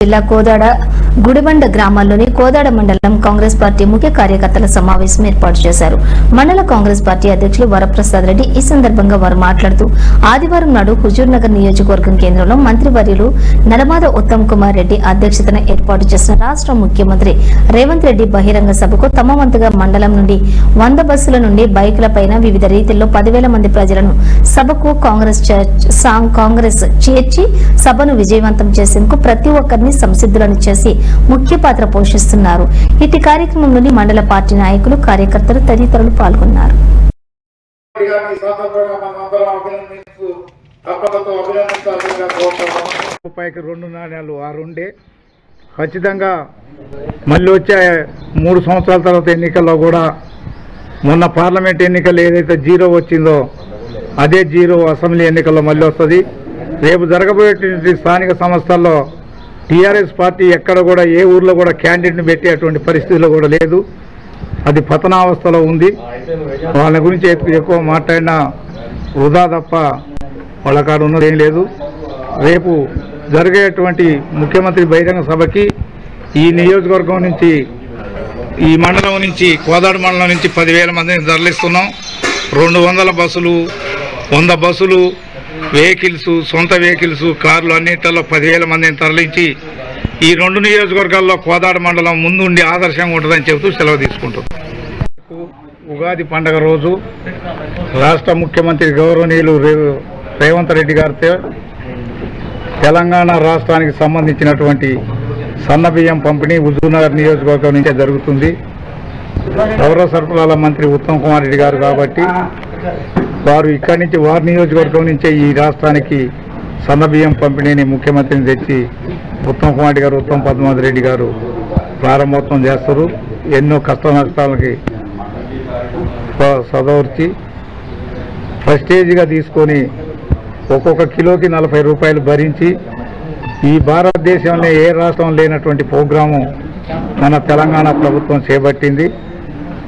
జిల్లా కోదాడ గుడిబండ గ్రామాల్లోని కోదాడ మండలం కాంగ్రెస్ పార్టీ ముఖ్య కార్యకర్తల సమావేశం ఏర్పాటు చేశారు. మండల కాంగ్రెస్ పార్టీ అధ్యక్షులు వరప్రసాద్ రెడ్డి ఈ సందర్భంగా వారు మాట్లాడుతూ ఆదివారం నాడు హుజూర్ నగర్ నియోజకవర్గం కేంద్రంలో మంత్రివర్యులు నడమాద ఉత్తమ్ కుమార్ రెడ్డి అధ్యక్షతన ఏర్పాటు చేసిన రాష్ట్ర ముఖ్యమంత్రి రేవంత్ రెడ్డి బహిరంగ సభకు తమ వంతుగా మండలం నుండి వంద బస్సుల నుండి బైకులపైన వివిధ రీతిల్లో పదివేల మంది ప్రజలను సభకు కాంగ్రెస్ సాంగ్ కాంగ్రెస్ చేర్చి సభను విజయవంతం చేసేందుకు ప్రతి ఒక్కరిని సంసిద్ధులను చేసి ముఖ్య పాత్ర పోషిస్తున్నారు. ఇటు కార్యక్రమంలోని మండల పార్టీ నాయకులు కార్యకర్తలు తదితరులు పాల్గొన్నారు. రూపాయికి రెండు నాణ్యాలు ఆరు ఉండే ఖచ్చితంగా మళ్ళీ వచ్చే మూడు సంవత్సరాల తర్వాత ఎన్నికల్లో కూడా మొన్న పార్లమెంట్ ఎన్నికలు ఏదైతే జీరో వచ్చిందో అదే జీరో అసెంబ్లీ ఎన్నికల్లో మళ్ళీ వస్తుంది. రేపు జరగబోయేటువంటి స్థానిక సంస్థల్లో టీఆర్ఎస్ పార్టీ ఎక్కడ కూడా ఏ ఊర్లో కూడా క్యాండిడేట్ని పెట్టేటువంటి పరిస్థితిలో కూడా లేదు. అది పతనావస్థలో ఉంది. వాళ్ళ గురించి ఎక్కువ మాట్లాడినా వృధా తప్ప వాళ్ళ కాడ ఉన్నది ఏం లేదు. రేపు జరిగేటువంటి ముఖ్యమంత్రి బహిరంగ సభకి ఈ నియోజకవర్గం నుంచి ఈ మండలం నుంచి కోదాడు మండలం నుంచి పదివేల మందిని తరలిస్తున్నాం. రెండు వందల బస్సులు వంద బస్సులు వెహికల్స్ సొంత వెహికల్స్ కార్లు అన్నింటిలో పదివేల మందిని తరలించి ఈ రెండు నియోజకవర్గాల్లో కోదాడ మండలం ముందుండి ఆదర్శంగా ఉంటుందని చెబుతూ సెలవు తీసుకుంటుంది ఉగాది పండగ రోజు రాష్ట్ర ముఖ్యమంత్రి గౌరవనీయులు రే- రేవంత్ రెడ్డి గారితో తెలంగాణ రాష్ట్రానికి సంబంధించినటువంటి సన్నబియ్యం పంపిణీ హుజూర్నగర్ నియోజకవర్గం నుంచే జరుగుతుంది. పౌర సరఫరాల మంత్రి ఉత్తమ్ కుమార్ రెడ్డి గారు కాబట్టి వారు ఇక్కడి నుంచి వారి నియోజకవర్గం నుంచే ఈ రాష్ట్రానికి సన్నబియ్యం పంపిణీని ముఖ్యమంత్రిని తెచ్చి ఉత్తమ్ కుమార్ గారు ఉత్తమ్ పద్మావతి రెడ్డి గారు ప్రారంభోత్సవం చేస్తారు. ఎన్నో కష్ట నష్టాలకి స- సదవర్చి ప్రెస్టేజ్గా తీసుకొని ఒక్కొక్క కిలోకి నలభై రూపాయలు భరించి ఈ భారతదేశంలో ఏ రాష్ట్రం లేనటువంటి ప్రోగ్రాము మన తెలంగాణ ప్రభుత్వం చేపట్టింది.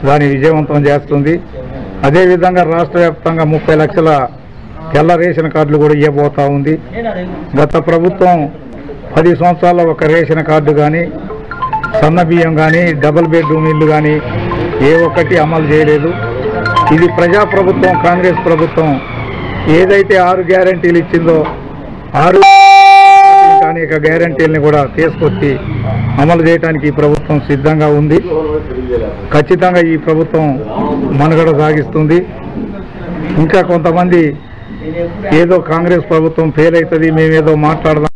దాన్ని విజయవంతం చేస్తుంది. అదేవిధంగా రాష్ట్ర వ్యాప్తంగా ముప్పై లక్షల తెల్ల రేషన్ కార్డులు కూడా ఇవ్వబోతా ఉంది. గత ప్రభుత్వం పది సంవత్సరాల్లో ఒక రేషన్ కార్డు కానీ సన్న బియ్యం కానీ డబుల్ బెడ్రూమ్ ఇల్లు కానీ ఏ ఒక్కటి అమలు చేయలేదు. ఇది ప్రజాప్రభుత్వం కాంగ్రెస్ ప్రభుత్వం ఏదైతే ఆరు గ్యారంటీలు ఇచ్చిందో ఆరు అనేక గ్యారంటీలను కూడా తీసుకొచ్చి అమలు చేయడానికి ప్రభుత్వం సిద్ధంగా ఉంది. ఖచ్చితంగా ఈ ప్రభుత్వం మనుగడ సాగిస్తుంది. ఇంకా కొంతమంది ఏదో కాంగ్రెస్ ప్రభుత్వం ఫెయిల్ అవుతుంది మేమేదో మాట్లాడదాం